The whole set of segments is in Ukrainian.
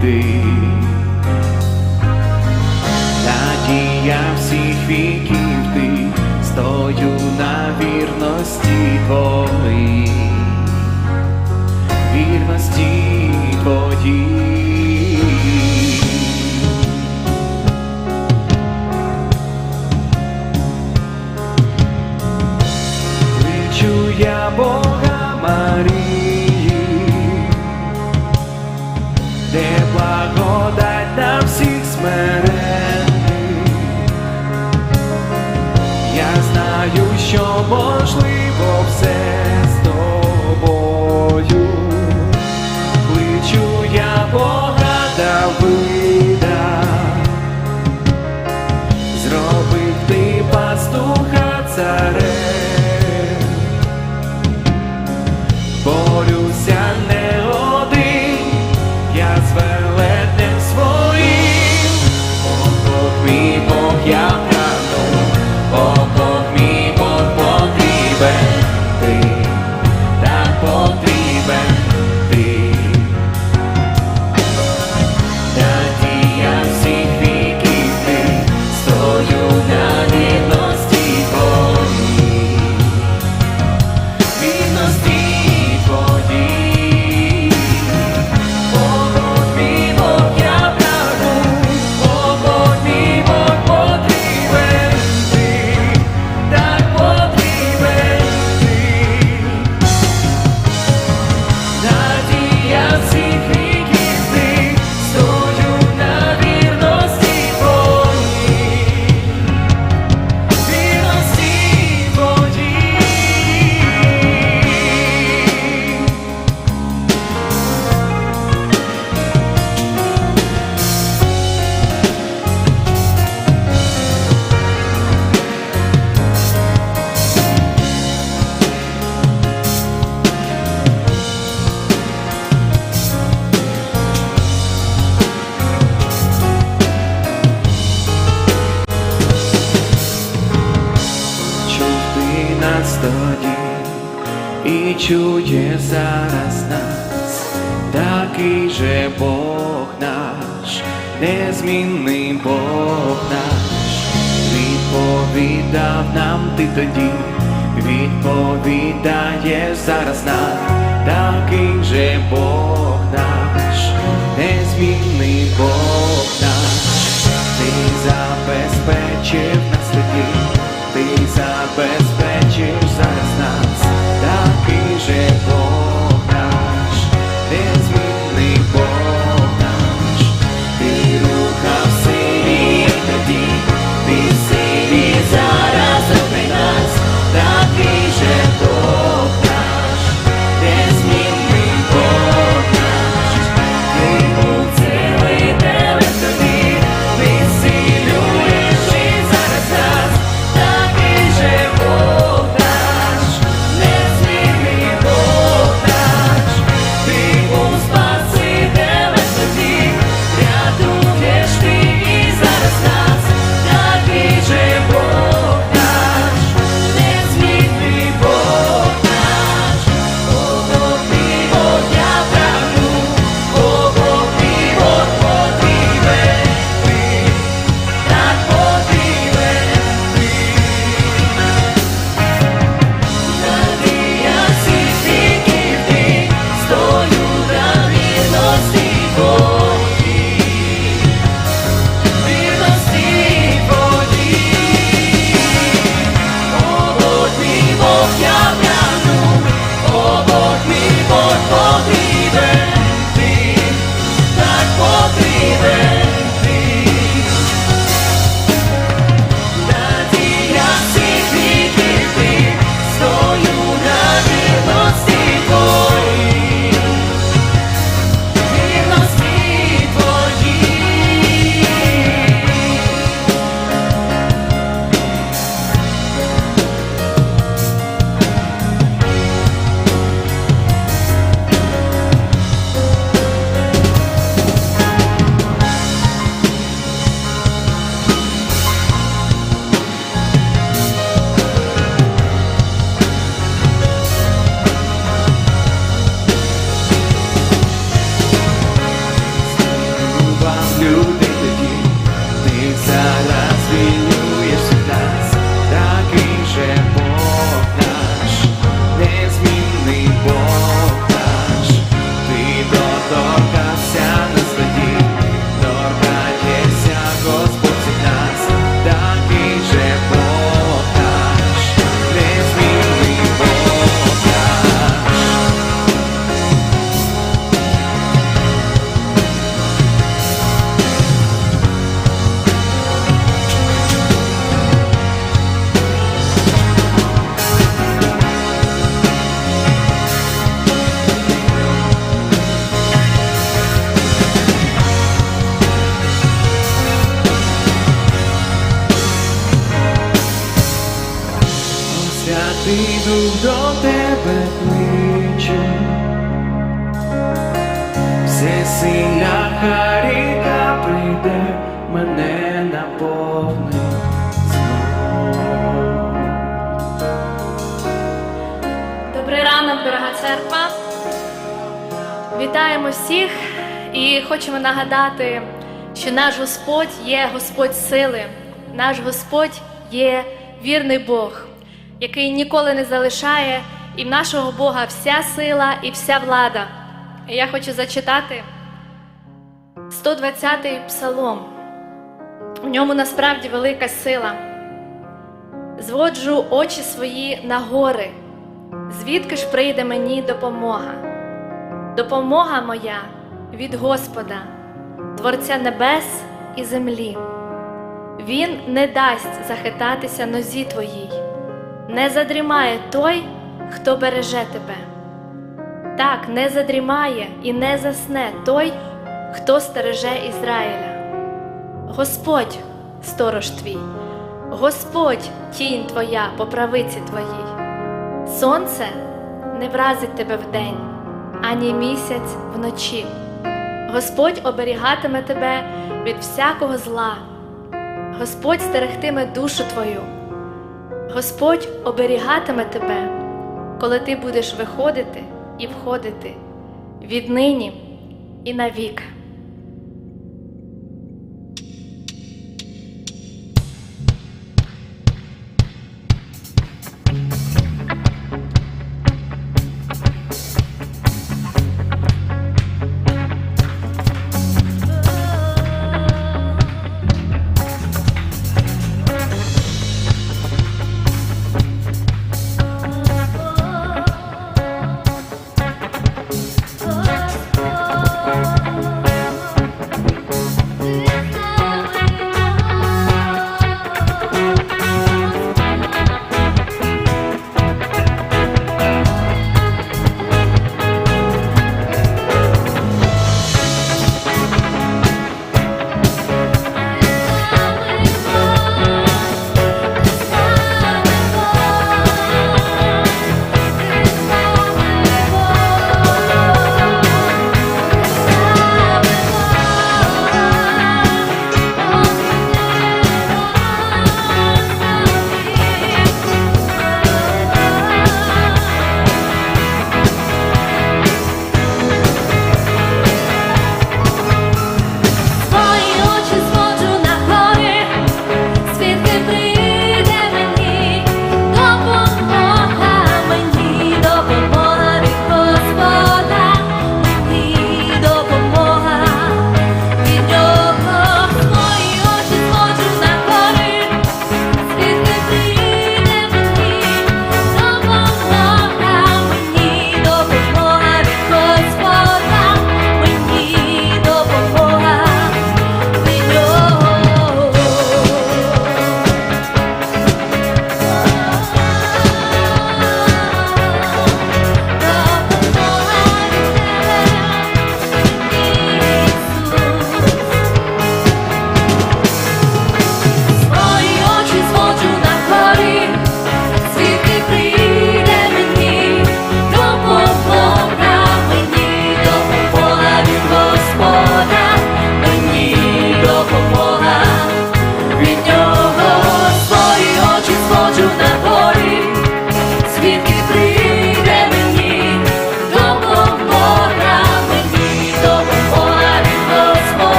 ти, надія всіх віків ти, стою на вірності твоїй. На всіх смиренних. Я знаю, що можливо. незмінний Бог наш, відповідав нам ти тоді, відповідаєш зараз нам, такий же Бог наш, незмінний Бог наш, ти забезпечив нас тоді, ти забезпечив зараз нас. До тебе кличе, все сильна харіка прийде, мене наповни знов. Добрий ранок, дорога церква. Вітаємо всіх і хочемо нагадати, що наш Господь є Господь сили, наш Господь є вірний Бог, який ніколи не залишає, і в нашого Бога вся сила і вся влада. І я хочу зачитати 120-й псалом. У ньому насправді велика сила. Зводжу очі свої на гори. Звідки ж прийде мені допомога? Допомога моя від Господа, Творця небес і землі. Він не дасть захитатися нозі твоїй, не задрімає той, хто береже тебе. Так, не задрімає і не засне той, хто стереже Ізраїля. Господь, сторож твій, Господь тінь твоя по правиці твоїй. Сонце не вразить тебе вдень, ані місяць вночі. Господь оберігатиме тебе від всякого зла, Господь стерегтиме душу твою, Господь оберігатиме тебе, коли ти будеш виходити і входити віднині і навік.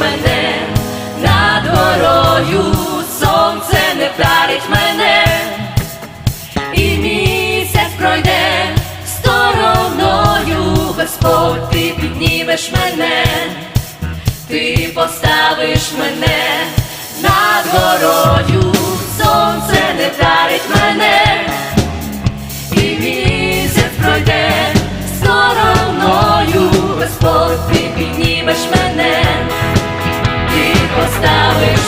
Мене. Над горою, сонце не вдарить мене, і місяць пройде стороною, Господь, ти піднімеш мене, ти поставиш мене над горою, сонце не вдарить мене, і місяць пройде стороною, Господь, ти піднімеш мене, ти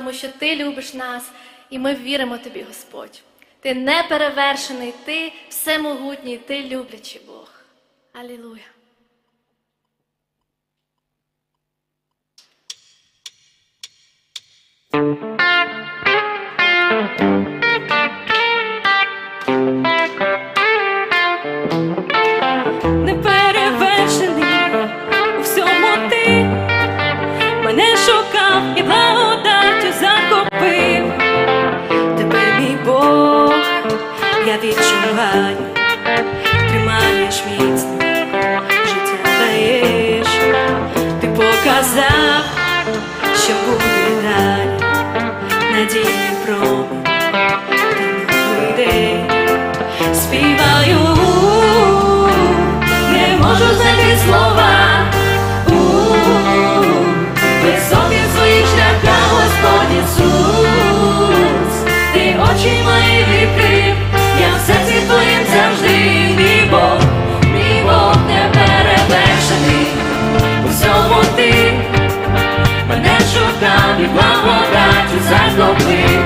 тому що ти любиш нас, і ми віримо тобі, Господь. Ти неперевершений, ти всемогутній, ти люблячий Бог. Алілуя. неперевершений день співаю, не можу знайти слова. У, Високий своїх шляхах Господь Ісус, ти очі мої відкрив, я в серці завжди, мій Бог, не перевершений, у ти мене шукав і благодаттю захопив, не зрозумів.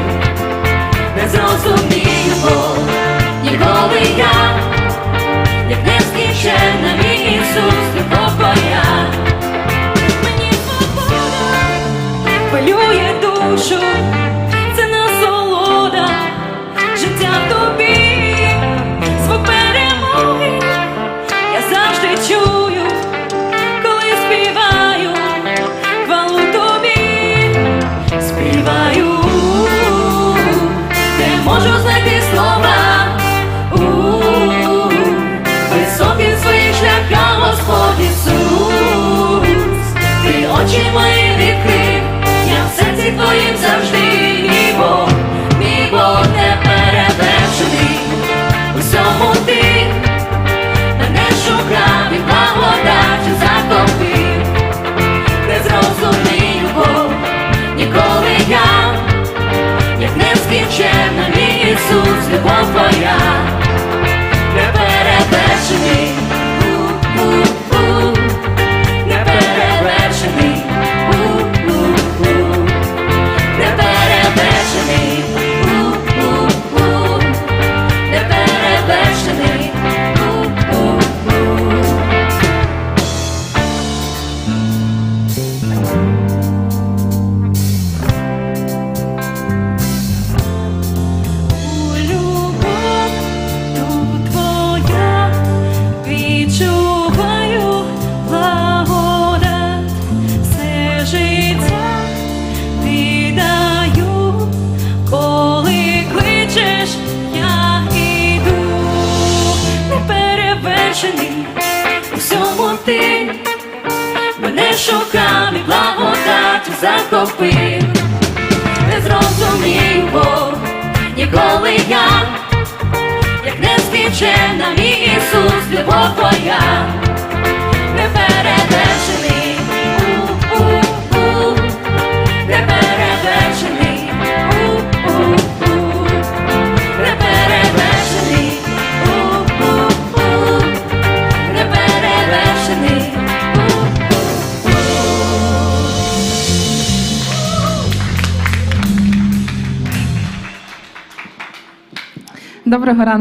Ісус, любов твоя. схопив, не зрозумів Бо ніколи я, як не скінчена, мій Ісус, любов твоя, не передержи. Доброго раночку.